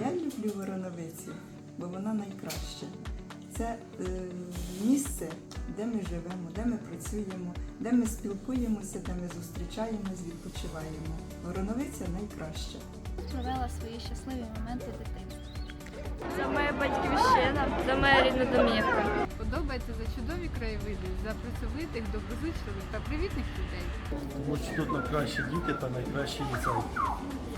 Я люблю Вороновицю, бо вона найкраща. Це е, місце, де ми живемо, де ми працюємо, де ми спілкуємося, де ми зустрічаємось, відпочиваємо. Вороновиця найкраща. провела свої щасливі моменти дитинства. Це моя батьківщина, це моя рідна домівка. Подобається за чудові краєвиди, за працьовитих, доброзичливих та привітних людей. Що тут найкращі діти та найкращі ліцей.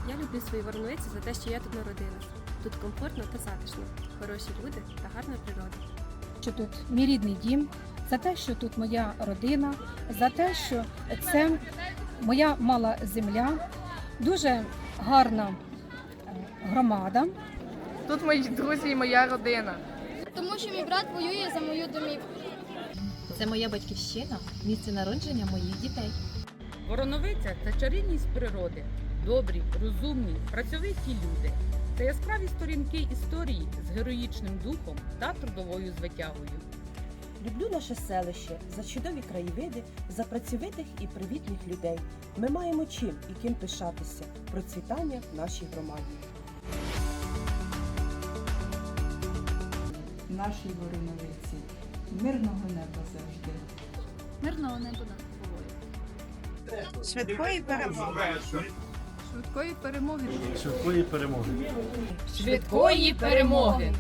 Я люблю свої Воронвиці за те, що я тут народилась. Тут комфортно та затишно, хороші люди та гарна природа. що тут мій рідний дім, за те, що тут моя родина, за те, що це моя мала земля, дуже гарна е, громада. Тут мої друзі і моя родина. Тому що мій брат воює за мою домівку. Це моя батьківщина, місце народження моїх дітей. Вороновиця це чарівність природи, добрі, розумні, працьовиті люди. Це яскраві сторінки історії з героїчним духом та трудовою звитягою. Люблю наше селище за чудові краєвиди, за працьовитих і привітних людей. Ми маємо чим і ким пишатися. Процвітання в нашій громаді. Нашій Вороновиці. Мирного неба завжди. Мирного неба над головою. Швидкої перемоги. Швидкої перемоги. Швидкої перемоги. Швидкої перемоги!